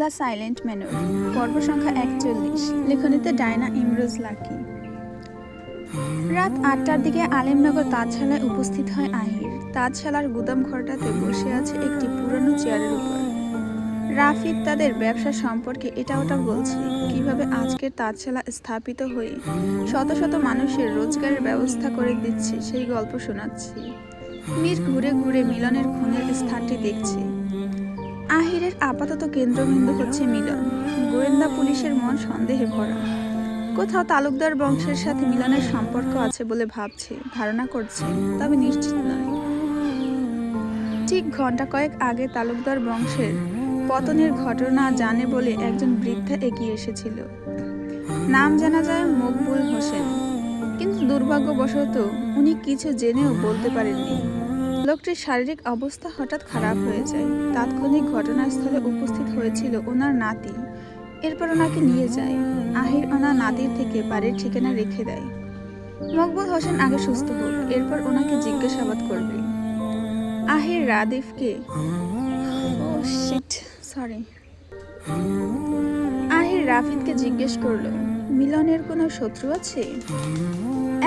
The silent ম্যানুর, পর্ব সংখ্যা একচল্লিশ, লেখনীতে ডায়না ইমরোজ লাকি। রাত আটটার দিকে আলেমনগর তাজশালায় উপস্থিত হয় আহির। তাজশালার গুদাম ঘরটাতে বসে আছে একটি পুরনো চেয়ারের উপর। রাফিদ তাদের ব্যবসা সম্পর্কে এটা ওটা বলছে, কীভাবে আজকের তাজশালা স্থাপিত হয়ে শত শত মানুষের রোজগারের ব্যবস্থা করে দিচ্ছে সেই গল্প শোনাচ্ছে। মীর ঘুরে ঘুরে মিলনের খুনের স্থানটি দেখছে। আহিরের আপাতত কেন্দ্রবিন্দু হচ্ছে মিলন। গোয়েন্দা পুলিশের মন সন্দেহে ভরা। কোথাও তালুকদার বংশের সাথে মিলনের সম্পর্ক আছে বলে ভাবছে, ধারণা করছে, তবে নিশ্চিত নয়। ঠিক ঘণ্টা কয়েক আগে তালুকদার বংশের পতনের ঘটনা জানে বলে একজন বৃদ্ধা এগিয়ে এসেছিল। নাম জানা যায় মকবুল হোসেন। কিন্তু দুর্ভাগ্যবশত উনি কিছু জেনেও বলতে পারেননি। লোকটির শারীরিক অবস্থা হঠাৎ খারাপ হয়ে যায়। তাৎক্ষণিক ঘটনাস্থলে উপস্থিত হয়েছিল ওনার নাতি। এরপর ওনাকে নিয়ে যায়। আহির ওনার নাতির থেকে বাড়ির ঠিকানা রেখে দেয়। মকবুল হোসেন আগে সুস্থ হোক, এরপর ওনাকে জিজ্ঞাসাবাদ করবে। আহির রাদিফকে সরি আহির রাফিদকে জিজ্ঞেস করল, মিলনের কোনো শত্রু আছে?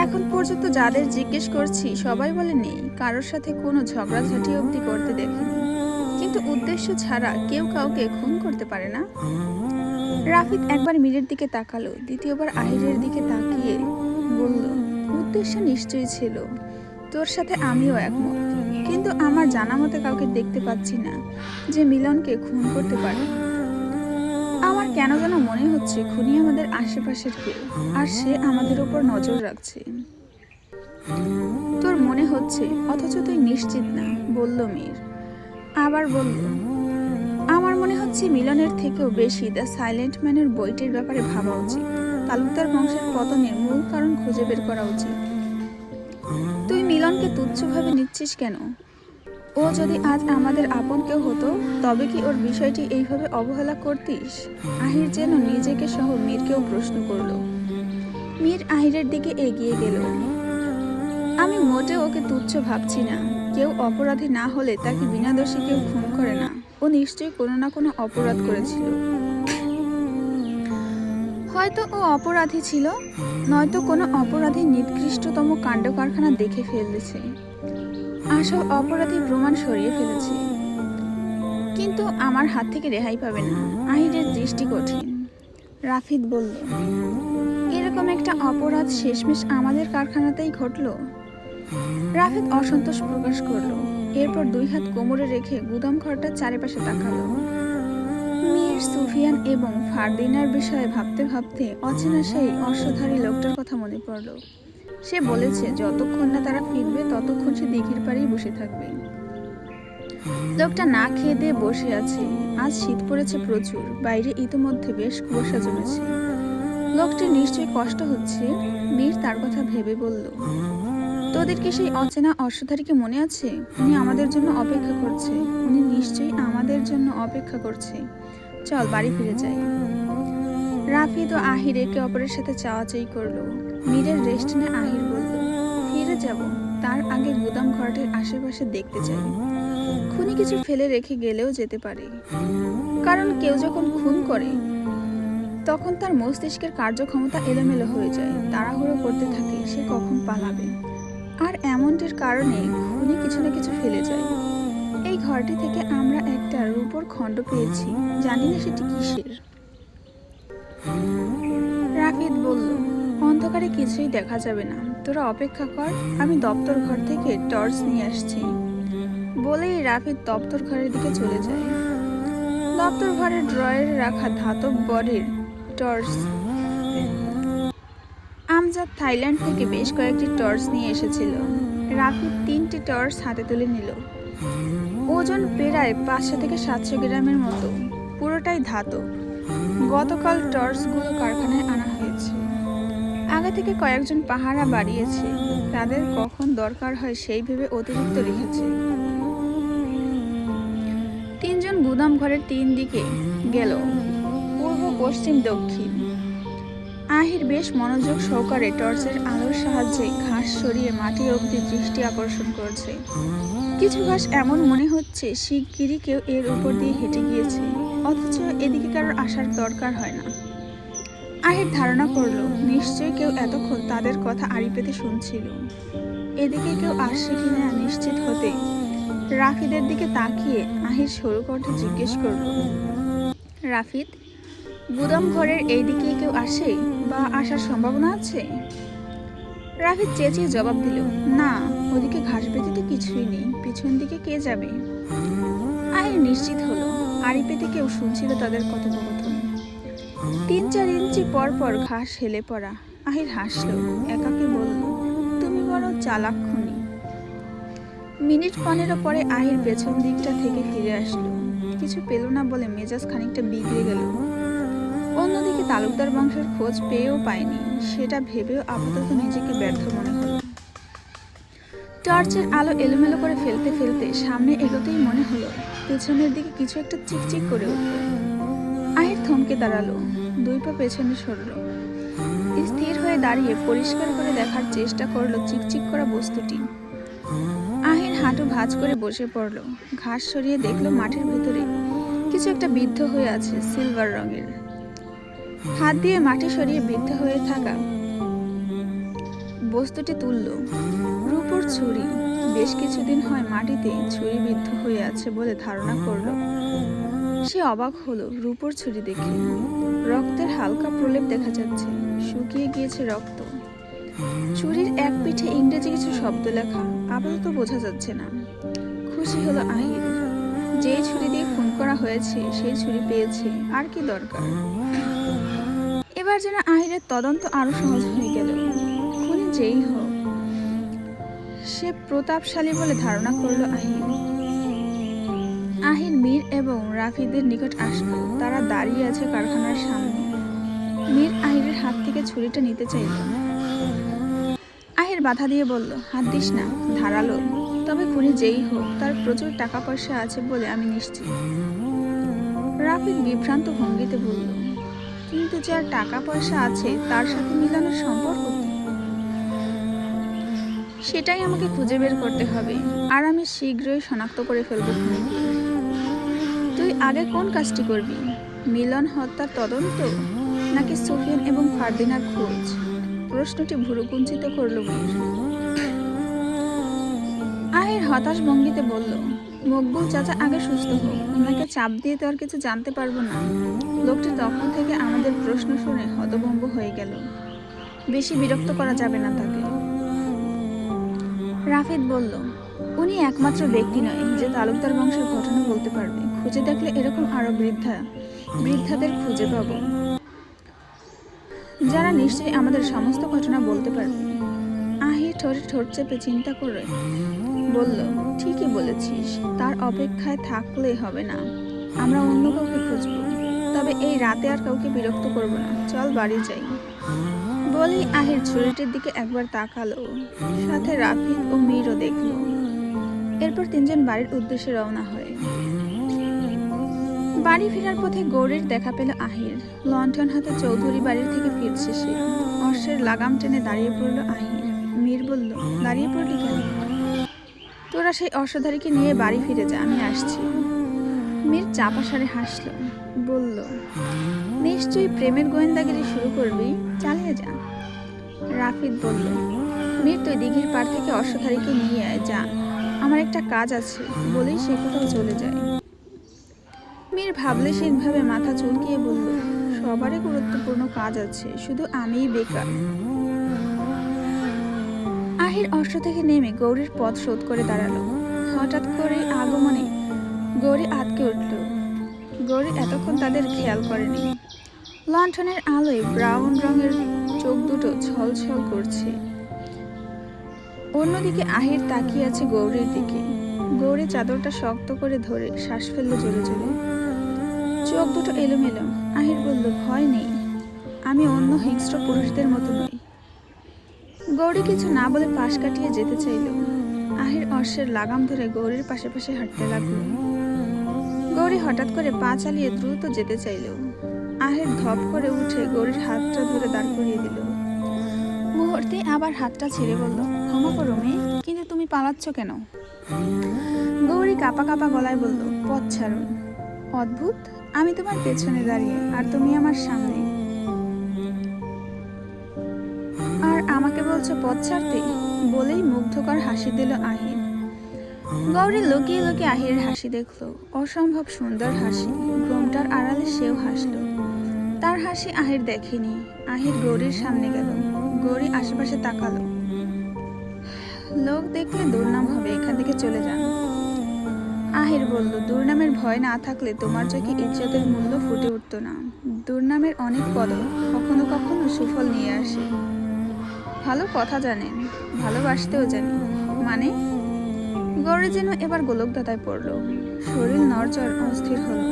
এখন পর্যন্ত যাদের জিজ্ঞেস করছি, সবাই বলে নেই। কারোর সাথে কোনো ঝগড়াঝাটি অবধি করতে দেখেনি। কিন্তু উদ্দেশ্য ছাড়া কেউ কাউকে খুন করতে পারে না। রাফিদ একবার মীরের দিকে তাকালো, দ্বিতীয়বার আহিরের দিকে তাকিয়ে বলল, উদ্দেশ্য নিশ্চয়ই ছিল। তোর সাথে আমিও একমত। কিন্তু আমার জানা মতে কাউকে দেখতে পাচ্ছি না যে মিলনকে খুন করতে পারে। আমার কেন যেন মনে হচ্ছে খুনি আমাদের আশেপাশের কেউ, আর সে আমাদের উপর নজর রাখছে। তোর মনে হচ্ছে, অথচ তুই নিশ্চিত না, বলল মীর। আবার বলল, আমার মনে হচ্ছে মিলনের থেকেও বেশি দ্য সাইলেন্ট ম্যানের বইটির ব্যাপারে ভাবা উচিত। তালুকদার বংশের পতনের মূল কারণ খুঁজে বের করা উচিত। তুই মিলনকে তুচ্ছভাবে নিচ্ছিস কেন? ও যদি আজ আমাদের আপন কেউ হতো, তবে কি ওর বিষয়টি এইভাবে অবহেলা করতিস? আহির যেন নিজেকে সহ মীরকেও প্রশ্ন করল। মীর আহিরের দিকে এগিয়ে গেল। আমি মোটে ওকে তুচ্ছ ভাবছি না। কেউ অপরাধী না হলে তাকে বিনা দোষে কেউ খুন করে না। ও নিশ্চয়ই কোনো না কোনো অপরাধ করেছিল। হয়তো ও অপরাধী ছিল, নয়তো কোনো অপরাধী নিকৃষ্টতম কাণ্ড কারখানা দেখে ফেলেছে। আসল অপরাধী প্রমাণ সরিয়ে ফেলেছে। কিন্তু আমার হাত থেকে রেহাই পাবে না। আহিরের দৃষ্টি কঠিন। রাফিদ বলল, এরকম একটা অপরাধ শেষমেশ আমাদের কারখানাতেই ঘটল। রাফিদ অসন্তোষ প্রকাশ করল। এরপর দুই হাত কোমরে রেখে গুদাম ঘরটার চারিপাশে তাকালো। মীর, সুফিয়ান এবং ফারদিনার বিষয়ে ভাবতে ভাবতে অচেনা সেই অশ্বধারী লোকটার কথা মনে পড়ল। সে বলেছে, যতক্ষণ না তারা ফিরবে, ততক্ষণ সে দিঘির পাড়েই বসে থাকবে। লোকটা না খেয়ে দিয়ে বসে আছে। আজ শীত পড়েছে প্রচুর, বাইরে ইতিমধ্যে বেশ কুয়াশা জমেছে। লোকটির নিশ্চয়ই কষ্ট হচ্ছে মীর তার কথা ভেবে বলল, তোদের কি সেই অচেনা অশ্বধারীকে মনে আছে? উনি আমাদের জন্য অপেক্ষা করছে, উনি নিশ্চয়ই আমাদের জন্য অপেক্ষা করছে। চল বাড়ি ফিরে যাই। রাফিদ ও আহির একে অপরের সাথে চাওয়াচাই করল। মীরের রেস্ট নিয়ে আহির বলল, ফিরে যাব, তার আগে গুদাম ঘরটির আশেপাশে দেখতে চাই। খুনি কিছু ফেলে রেখে গেলেও যেতে পারে। কারণ কেউ যখন খুন করে, তখন তার মস্তিষ্কের কার্যক্ষমতা এলোমেলো হয়ে যায়। তাড়াহুড়ো করতে থাকে, সে কখন পালাবে। আর এমনটির কারণে খুনি কিছু না কিছু ফেলে যায়। এই ঘরটি থেকে আমরা একটা রূপর খণ্ড পেয়েছি। জানি না সেটি কিসের। রাফিদ বলল, অন্ধকারে কিছুই দেখা যাবে না। তোরা অপেক্ষা কর, আমি দপ্তর ঘর থেকে টর্চ নিয়ে আসছি। বলেই রাফিদ দপ্তর ঘরের দিকে চলে যায়। দপ্তর ঘরের ড্রয়ারে রাখা ধাতব বডির টর্চ। আমজাদ থাইল্যান্ড থেকে বেশ কয়েকটি টর্চ নিয়ে এসেছিল। রাফিদ তিনটি টর্চ হাতে তুলে নিল। ওজন প্রায় পাঁচশো থেকে সাতশো গ্রামের মতো। পুরোটাই ধাতব। গতকাল টর্চগুলো কারখানায় আনা হয়েছে। আগে থেকে কয়েকজন পাহারা বাড়িয়েছে। তাদের কখন দরকার হয় সেই ভেবে অতিরিক্ত রেখেছে। তিনজন গুদাম ঘরের তিন দিকে গেল, পূর্ব, পশ্চিম, দক্ষিণ। আহির বেশ মনোযোগ সহকারে টর্চের আলোর সাহায্যে ঘাস সরিয়ে মাটি অবধি দৃষ্টি আকর্ষণ করছে। কিছু ঘাস এমন মনে হচ্ছে শিগগিরই কেউ এর উপর দিয়ে হেঁটে গিয়েছে। অথচ এদিকে কারোর আসার দরকার হয় না। আহির ধারণা করল, নিশ্চয়ই কেউ এতক্ষণ তাদের কথা আড়ি পেতে শুনছিল। এদিকে কেউ আসছে কিনা নিশ্চিত হতে রাফিদের দিকে তাকিয়ে আহির সরু কণ্ঠে জিজ্ঞেস করল, রাফিদ, গুদাম ঘরের এই দিকে কেউ আসে বা আসার সম্ভাবনা আছে? রাফিদ চেঁচিয়ে জবাব দিল, না, ওদিকে ঘাস ব্যতীত কিছুই নেই, পিছন দিকে কে যাবে? আহির নিশ্চিত হলো আড়ি পেতে কেউ শুনছিল তাদের কথোপকথন। তিন চার ইঞ্চি পর পর ঘাস হেলে পড়া। আহির হাসল, একাকে বলল, তুমি বড় চালাক খুনি। মিনিট পনেরো পরে আহির পেছন দিকটা থেকে ফিরে আসলো। কিছু পেল না বলে মেজাজ খানিকটা বিগড়ে গেল। অন্যদিকে তালুকদার বংশের খোঁজ পেয়েও পায়নি। সেটা ভেবেও আপাতত নিজেকে ব্যর্থ মনে টর্চের আলো এলোমেলো করে ফেলতে ফেলতে সামনে এগোতেই মনে হলো, পেছনের দিকে কিছু একটা চিকচিক করে উঠল। থমকে দাঁড়াল, দুই পা পেছনে সরল। স্থির হয়ে দাঁড়িয়ে পরিষ্কার করে দেখার চেষ্টা করল চিকচিক করা বস্তুটি। আহির হাঁটু ভাঁজ করে বসে পড়ল, ঘাস সরিয়ে দেখল মাঠের ভেতরে কিছু একটা বিদ্ধ হয়ে আছে সিলভার রঙের। হাত দিয়ে মাটি সরিয়ে বিদ্ধ হয়ে থাকা বস্তুটি তুলল রূপর ছুরি। বেশ কিছুদিন হয় মাটিতে ছুরি বিদ্ধ হয়ে আছে বলে ধারণা করল। সে অবাক হলো রূপর ছুরি দেখে। রক্তের হালকা প্রলেপ দেখা যাচ্ছে। শুকিয়ে গিয়েছে রক্ত। ছুরির এক পিঠে ইংরেজি কিছু শব্দ লেখা। আপাতত বোঝা যাচ্ছে না। খুশি হলো আহির যেই ছুরি দিয়ে খুন করা হয়েছে, সেই ছুরি পেয়েছে। আর কি দরকার? এবার যেন আহিরের তদন্ত আরও সহজ হয়ে গেল। খুনি যেই হোক সে প্রতাপশালী বলে ধারণা করল আহির আহির মীর এবং রাফিদের নিকট আসলো। তারা দাঁড়িয়ে আছে কারখানার সামনে। মীর আহিরের হাত থেকে ছুরিটা নিতে চাইল। আহির বাধা দিয়ে বলল, হাত দিস না, ধারালো। তবে খুনি যেই হোক, তার প্রচুর টাকা পয়সা আছে বলে আমি নিশ্চিত। রাফিদ বিভ্রান্ত ভঙ্গিতে বলল, কিন্তু যার টাকা পয়সা আছে, তার সাথে মিলানোর সম্পর্ক? সেটাই আমাকে খুঁজে বের করতে হবে। আর আমি শীঘ্রই শনাক্ত করে ফেলব তুই আগে কোন কাজটি করবি? মিলন হত্যার তদন্ত? নাকি সুফিয়ান এবং ফারদিনার খোঁজ? প্রশ্নটি ভুরুকুঞ্চিত করল আহির হতাশ ভঙ্গিতে বলল, মকবুল চাচা, আগে সুস্থ হোক। ওনাকে চাপ দিয়ে তো আর কিছু জানতে পারব না। লোকটি তখন থেকে আমাদের প্রশ্ন শুনে হতভম্ব হয়ে গেল। বেশি বিরক্ত করা যাবে না তাকে। রাফিদ বলল, উনি একমাত্র ব্যক্তি নয় যে তালুকদার বংশের ঘটনা বলতে পারবে। খুঁজে দেখলে এরকম আরও বৃদ্ধা, বৃদ্ধাদের খুঁজে পাবো। যারা নিশ্চয়ই আমাদের সমস্ত ঘটনা বলতে পারবে। আহি ঠোঁটে, ঠোঁট চেপে চিন্তা করে বলল, ঠিকই বলেছিস, তার অপেক্ষায় থাকলে হবে না। আমরা অন্য কাউকে খুঁজবো। তবে এই রাতে আর কাউকে বিরক্ত করব না। চল বাড়ি যাই। বলেই আহির ছুরিটির দিকে একবার তাকালো। সাথে রাফিদ ও মীরও দেখল। এরপর তিনজন বাড়ির উদ্দেশ্যে রওনা হয়। বাড়ি ফেরার পথে গৌরীর দেখা পেল আহির। লন্ঠন হাতে চৌধুরী বাড়ির থেকে ফিরছে সে। অশ্বের লাগাম টেনে দাঁড়িয়ে পড়ল আহির। মীর বলল, দাঁড়িয়ে পড়লি কেন? তোরা সেই অশ্বধারীকে নিয়ে বাড়ি ফিরে যা, আমি আসছি। মীর চাপা সারে হাসল, বলল নিশ্চয়ই প্রেমের গোয়েন্দাগিরি শুরু করবি, চালিয়ে যা। রাফিদ বলল, মীর, তুই দিঘির পাড় থেকে অশ্বধারীকে নিয়ে আয় যা। আমার একটা কাজ আছে, বলেই সে কোথাও চলে যায়। মীর ভাবলে ভাবে মাথা চুলকিয়ে বলল, সবারই গুরুত্বপূর্ণ কাজ আছে, শুধু আমিই বেকার। আহির অশ্ব থেকে নেমে গৌরীর পথ শোধ করে দাঁড়াল। হঠাৎ করে আগমনে গৌরী আটকে উঠল। গৌরী এতক্ষণ তাদের খেয়াল করেনি। লণ্ঠনের আলোয় ব্রাউন রঙের চোখ দুটো ছলছল করছে। অন্যদিকে আহির তাকিয়ে আছে গৌরীর দিকে। গৌরী চাদরটা শক্ত করে ধরে শ্বাস ফেলল জোরে জোরে। চোখ দুটো এলোমেলো। আহির বলল, ভয় নেই। আমি অন্য হিংস্র পুরুষদের মতো নই। গৌরী কিছু না বলে পাশ কাটিয়ে যেতে চাইল। আহির অশ্বের লাগাম ধরে গৌরীর পাশে পাশে হাঁটতে লাগল। গৌরী হঠাৎ করে পা চালিয়ে দ্রুত যেতে চাইল আহির ধপ করে উঠে গৌরীর হাতটা ধরে দাঁড় করিয়ে দিল। মুহূর্তে আবার হাতটা ছেড়ে বলল, ক্ষমা করো মেয়ে, কিন্তু তুমি পালাচ্ছ কেন? গৌরী কাপা কাপা গলায় বলল, পথ ছাড়ুন। অদ্ভুত, আমি তোমার পেছনে দাঁড়িয়ে, আর তুমি আমার সামনে। আর আমাকে বলছো পথ ছাড়তে? বলেই মুগ্ধকর হাসি দিল আহির। গৌরী লুকিয়ে লুকিয়ে আহিরের হাসি দেখল। অসম্ভব সুন্দর হাসি। ঘোমটার আড়ালে সেও হাসলো। তার হাসি আহির দেখেনি। আহির গৌরীর সামনে গেল। গৌরী আশেপাশে তাকালো। লোক দেখলে দুর্নাম হবে, এখান থেকে চলে যান। আহির বলল, দুর্নামের ভয় না থাকলে তোমার চোখে ইজ্জতের মূল্য ফুটে উঠতো না। দুর্নামের অনেক পদ কখনো কখনো সুফল নিয়ে আসে। ভালো কথা জানেন, ভালোবাসতেও জানি। মানে গৌরী যেন এবার গোলকদাতায় পড়ল। শরীর নড়চড় অস্থির হলো।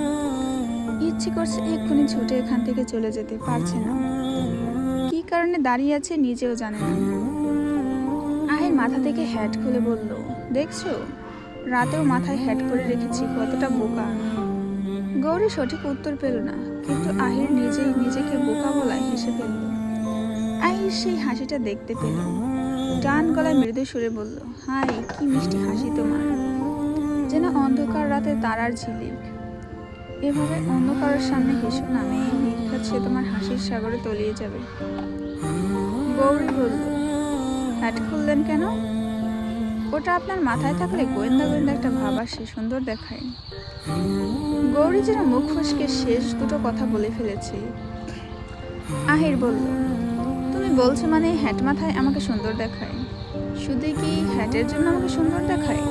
ইচ্ছে করছে এক্ষুনি ছুটে এখান থেকে চলে যেতে, পারছে না। কি কারণে দাঁড়িয়ে আছে নিজেও জানে না। আহির মাথা থেকে হ্যাট খুলে বলল, দেখছ? রাতেও মাথায় হ্যাট করে রেখেছি, কতটা বোকা। গৌরী সঠিক উত্তর পেল না, কিন্তু আহির নিজেই নিজেকে বোকা বলায় হেসে ফেলল। আহির সেই হাসিটা দেখতে পেল। ডান গলায় মৃদু সুরে বলল, হাই, কি মিষ্টি হাসি তোমার। যেন অন্ধকার রাতে তারার ঝিলিক। এভাবে অন্ধকারের সামনে হেসো না, মেয়ে। নির্ঘাত সে তোমার হাসির সাগরে তলিয়ে যাবে। গৌরী বলল হ্যাট খুললেন কেন? ওটা আপনার মাথায় থাকলে গোয়েন্দা গোয়েন্দা একটা ভাব আসে, সুন্দর দেখায়। গৌরী যেন মুখ ফসকে শেষ দুটো কথা বলে ফেলেছে। আহির বলল বলছো মানে হ্যাট মাথায় আমাকে সুন্দর দেখায়। শুধু কি হ্যাটের জন্য আমাকে সুন্দর দেখায়?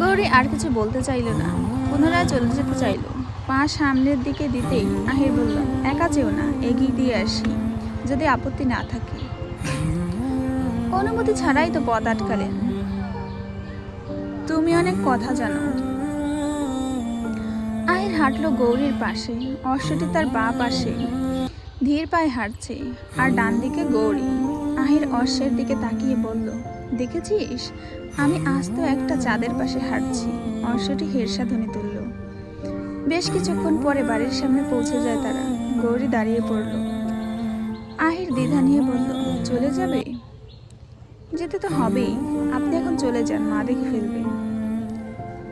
গৌরী আর কিছু বলতে চাইল না। পুনরায় চলে যেতে চাইল। পা সামনের দিকে দিতেই আহির বলল, একা যেও না, এগিয়ে দিয়ে আসি, যদি আপত্তি না থাকে। অনুমতি ছাড়াই তো পথ আটকালেন। তুমি অনেক কথা জানো। আহির হাঁটলো গৌরীর পাশে, অশ্বটি তার বা পাশে। ধীর পায়ে হাঁটছে আর ডান দিকে গৌরী। আহির অশ্বের দিকে তাকিয়ে বলল, দেখেছিস? আমি আজ তো একটা চাঁদের পাশে হাঁটছি। অশ্বটি হেরসা ধ্বনি তুলল। বেশ কিছুক্ষণ পরে বাড়ির সামনে পৌঁছে যায় তারা। গৌরী দাঁড়িয়ে পড়ল। আহির দ্বিধা নিয়ে বলল, চলে যাবে? যেতে তো হবেই। আপনি এখন চলে যান, মা দেখে ফেলবে।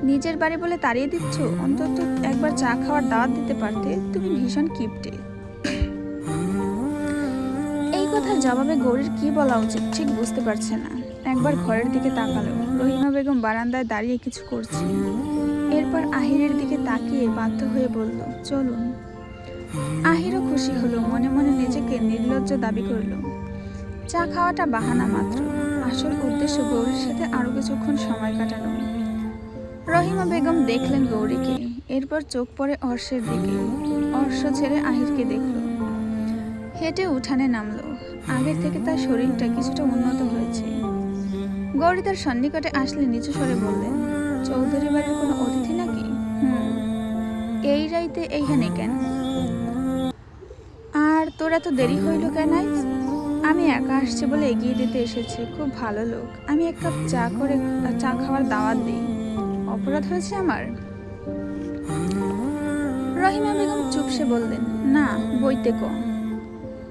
নিজের বাড়ি বলে তাড়িয়ে দিচ্ছ? অন্তত একবার চা খাওয়ার দাওয়াত দিতে পারতে। তুমি ভীষণ কিপটে। কথার জবাবে গৌরীর কি বলা উচিত ঠিক বুঝতে পারছে না। একবার ঘরের দিকে তাকালো। রহিমা বেগম বারান্দায় দাঁড়িয়ে কিছু করছে। এরপর আহিরের দিকে তাকিয়ে বাধ্য হয়ে বলল, চলুন। আহিরও খুশি হলো, মনে মনে নিজেকে নির্লজ্জ দাবি করল। চা খাওয়াটা বাহানা মাত্র। আসল উদ্দেশ্য গৌরীর সাথে আরও কিছুক্ষণ সময় কাটানো। রহিমা বেগম দেখলেন গৌরীকে। এরপর চোখ পড়ে অর্ষের দিকে। অর্ষ ছেড়ে আহিরকে দেখল। হেঁটে উঠানে নামলো। আগের থেকে তার শরীরটা কিছুটা উন্নত হয়েছে। গৌরী তার সন্নিকটে আসলে নিচু স্বরে বললেন চৌধুরী বাড়ির কোনো অতিথি নাকি? হুম, এই রাইতে এইখানে কেন? আর তোরা তো দেরি হইল কেন আমি একা আসছি বলে এগিয়ে দিতে এসেছে, খুব ভালো লোক। আমি এক কাপ চা করে, চা খাওয়ার দাওয়াত দিই। অপরাধ হয়েছে আমার? রহিমা বেগম চুপসে বললেন, না, বইতে কম।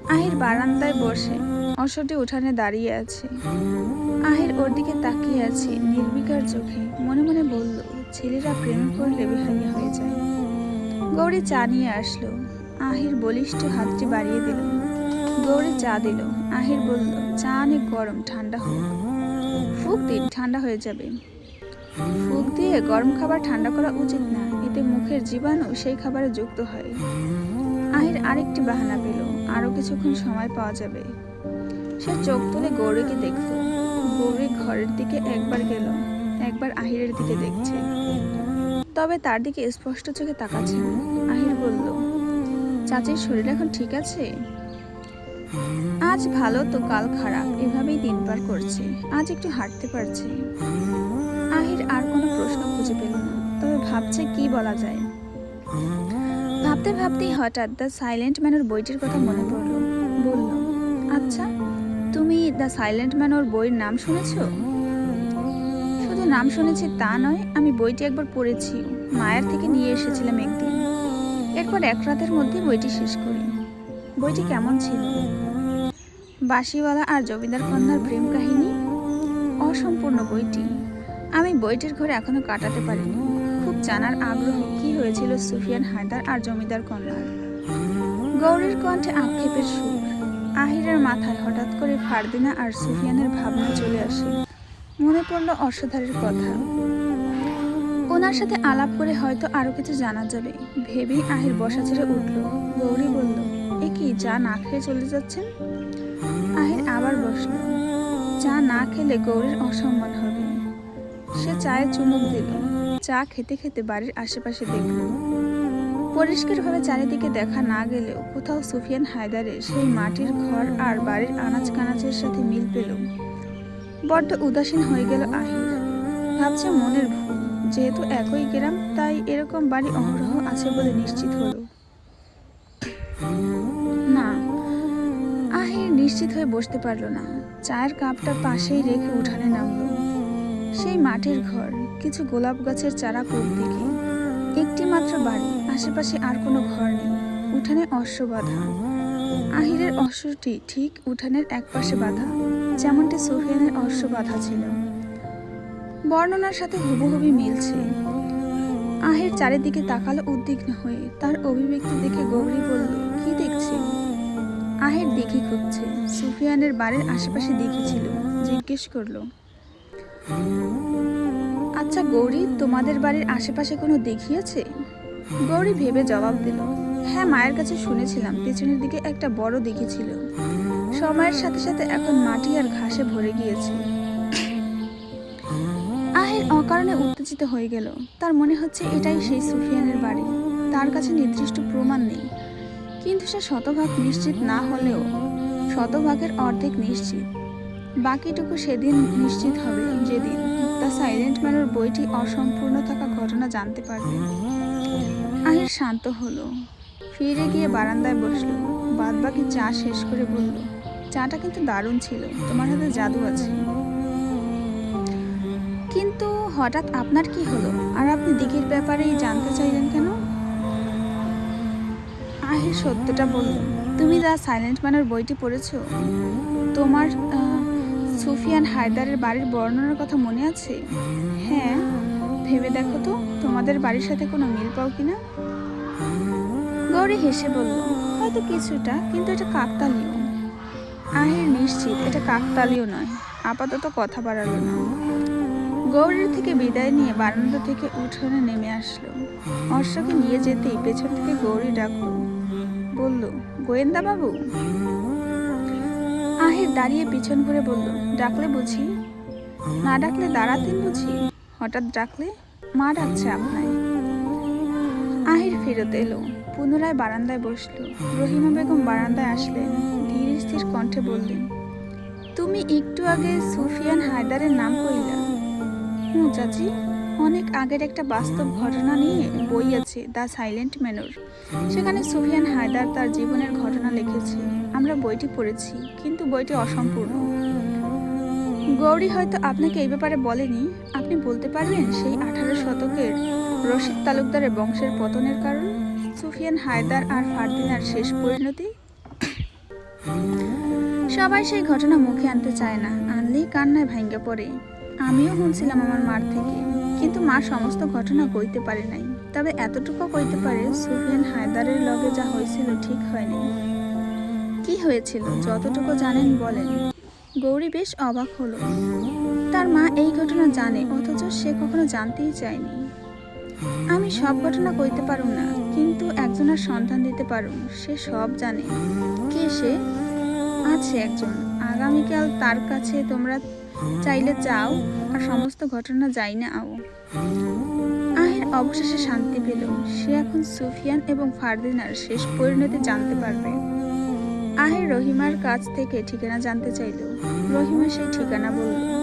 আহির বারান্দায় বসে। অশ্বটি উঠানে দাঁড়িয়ে আছে। আহির ওর দিকে তাকিয়ে আছে নির্বিকার চোখে। মনে মনে বলল, ছেলেরা প্রেম করলে বেহাইয়া হয়ে যায়। গৌরী চা নিয়ে আসলো। আহির বলিষ্ঠ হাতটি বাড়িয়ে দিল। গৌরী চা দিল। আহির বলল, চা অনেক গরম, ঠান্ডা হোক। ফুক দিন ঠান্ডা হয়ে যাবে। ফুক দিয়ে গরম খাবার ঠান্ডা করা উচিত না। এতে মুখের জীবাণু সেই খাবারে যুক্ত হয়। আহির আরেকটি বাহানা পেল, আরও কিছুক্ষণ সময় পাওয়া যাবে। সে চোখ তুলে গৌরীকে দেখল। গৌরী ঘরের দিকে একবার গেল, একবার আহিরের দিকে দেখছে। তবে তার দিকে স্পষ্ট চোখে তাকাচ্ছে না। আহির বলল, চাচির শরীর এখন ঠিক আছে? আজ ভালো তো, কাল খারাপ। এভাবেই দিন পার করছে। আজ একটু হাঁটতে পারছে। আহির আর কোনো প্রশ্ন খুঁজে পেল না, তবে ভাবছে কি বলা যায়। ভাবতে ভাবতেই হঠাৎ দ্য সাইলেন্ট ম্যানের বইটির কথা মনে পড়ল। বলল আচ্ছা তুমি দ্য সাইলেন্ট ম্যান ওর বইয়ের নাম শুনেছ? শুধু নাম শুনেছি তা নয়, আমি বইটি একবার পড়েছি। মায়ার থেকে নিয়ে এসেছিলাম একদিন। এরপর এক রাতের মধ্যে বইটি শেষ করি। বইটি কেমন ছিল? বাঁশিওয়ালা আর জমিদার কন্যার প্রেম কাহিনী? অসম্পূর্ণ বইটি। আমি বইটির ঘরে এখনও কাটাতে পারিনি। খুব জানার আগ্রহ। হয়েছিল সুফিয়ান হায়দার আর জমিদার কন্যার গৌরীর কণ্ঠে আক্ষেপের সুর। আহিরের মাথায় হঠাৎ করে ফারদিনা আর সুফিয়ানের ভাবনা চলে আসে। মনে পড়ল অশ্বধারের কথা। ওনার সাথে আলাপ করে হয়তো আরও কিছু জানা যাবে। ভেবেই আহির বসা ছেড়ে উঠল। গৌরী বলল, এ কি, চা না খেয়ে চলে যাচ্ছেন? আহির আবার বসল। চা না খেলে গৌরীর অসম্মান হবে। সে চায়ে চুমুক দিল। চা খেতে খেতে বাড়ির আশেপাশে দেখল পরিষ্কারভাবে চারিদিকে দেখা না গেলেও কোথাও সুফিয়ান হায়দারের সেই মাটির ঘর আর বাড়ির আনাজ কানাচের সাথে মিল পেল। বড্ড উদাসীন হয়ে গেল আহির। ভাবছে মনের ভুল। যেহেতু একই গ্রাম, তাই এরকম বাড়ি অহরহ আছে বলে নিশ্চিত হলো। না, আহির নিশ্চিত হয়ে বসতে পারল না। চায়ের কাপটা পাশেই রেখে উঠানে নামলো। সেই মাটির ঘর, কিছু গোলাপ গাছের চারা কোপ দিকে। একটি মাত্র বাড়ি, আশেপাশে আর কোনো ঘর নেই, উঠানে অশ্ব বাঁধা। আহিরের অশ্বটি ঠিক উঠানের একপাশে বাঁধা, যেমনটি সোফিয়ানের অশ্ব বাঁধা ছিল। বর্ণনার সাথে হুবহুবি মিলছে। আহের চারিদিকে তাকালো উদ্বিগ্ন হয়ে, তার অভিব্যক্তি দেখে গৌরী বলল, কি দেখছে? আহের দেখি খুঁজছে, সুফিয়ানের বাড়ির আশেপাশে দেখেছিল, জিজ্ঞেস করল আচ্ছা গৌরী, তোমাদের বাড়ির আশেপাশে কোনো দেখিয়েছে গৌরী ভেবে জবাব দিল হ্যাঁ মায়ের কাছে শুনেছিলাম, পেছনের দিকে একটা বড় দিঘি ছিল। সময়ের সাথে সাথে এখন মাটি আর ঘাসে ভরে গিয়েছে। আহির অকারণে উত্তেজিত হয়ে গেল। তার মনে হচ্ছে এটাই সেই সুফিয়ানের বাড়ি। তার কাছে নির্দিষ্ট প্রমাণ নেই। কিন্তু সে শতভাগ নিশ্চিত না হলেও, শতভাগের অর্ধেক নিশ্চিত। বাকিটুকু সেদিন নিশ্চিত হবে যেদিন দ্য সাইলেন্ট ম্যানের বইটি অসম্পূর্ণ থাকা ঘটনা জানতে পারবে। আহির শান্ত হলো, ফিরে গিয়ে বারান্দায় বসল বাদ বাকি চা শেষ করে বলল, চাটা কিন্তু দারুণ ছিল, তোমার হাতে জাদু আছে। কিন্তু হঠাৎ আপনার কি হলো? আর আপনি দিঘির ব্যাপারেই জানতে চাইলেন কেন? আহির সত্যটা বলল, তুমি দ্য সাইলেন্ট ম্যানের বইটি পড়েছো? তোমার সুফিয়ান হায়দারের বাড়ির বর্ণনার কথা মনে আছে? হ্যাঁ। ভেবে দেখো তো, তোমাদের বাড়ির সাথে কোনো মিল পাও কিনা গৌরী হেসে বলল, হয়তো কিছুটা, কিন্তু এটা কাকতালীয়। আহির নিশ্চিত, এটা কাকতালীয় নয়। আপাতত কথা বাড়ালো না। গৌরীর থেকে বিদায় নিয়ে বারান্দা থেকে উঠোনে নেমে আসলো। অশ্বকে নিয়ে যেতেই পেছন থেকে গৌরী ডাকলো, বলল গোয়েন্দা বাবু আহির দাঁড়িয়ে পিছন ঘুরে বলল, ডাকলে বুঝি? না ডাকলে দাঁড়াতেন বুঝি? হঠাৎ ডাকলে? মা ডাকছে আপনায়। আহির ফেরত এলো, পুনরায় বারান্দায় বসল। রহিমা বেগম বারান্দায় আসলেন, ধীর স্থির কণ্ঠে বললেন, তুমি একটু আগে সুফিয়ান হায়দারের নাম কইলা? হুঁ, চাচি। অনেক আগের একটা বাস্তব ঘটনা নিয়ে বই আছে, দ্য সাইলেন্ট ম্যানর। সেখানে সুফিয়ান হায়দার তার জীবনের ঘটনা লিখেছে। আমরা বইটি পড়েছি, কিন্তু বইটি অসম্পূর্ণ। গৌরী হয়তো আপনাকে এই ব্যাপারে বলেনি, আপনি বলতে পারবেন সেই আঠারো শতকের রশিদ তালুকদারের বংশের পতনের কারণ? সুফিয়ান হায়দার আর ফারদিনার শেষ পরিণতি? সবাই সেই ঘটনা মুখে আনতে চায় না, আনলেই কান্নায় ভাঙ্গে পড়ে। আমিও শুনছিলাম আমার মার থেকে। কিন্তু মা সমস্ত ঘটনা কইতে পারে নাই। তবে এতটুকু কইতে পারে সুফিয়ান হায়দারের লগে যা হয়েছিল ঠিক হয়নি। কি হয়েছিল, যতটুকু জানেন বলেন। গৌরী বেশ অবাক হলো। তার মা এই ঘটনা জানে, অথচ সে কখনো জানতেই চায়নি। আমি সব ঘটনা কইতে পারুম না, কিন্তু একজনের সন্ধান দিতে পারুম, সে সব জানে। কে সে? আছে একজন। আগামীকাল তার কাছে তোমরা চাইলে যাও, আর সমস্ত ঘটনা যাই না আও। আহের অবশেষে শান্তি পেল। সে এখন সুফিয়ান এবং ফারদিনার শেষ পরিণতি জানতে পারবে। আহের রহিমার কাছ থেকে ঠিকানা জানতে চাইল। রহিমা সেই ঠিকানা বলল।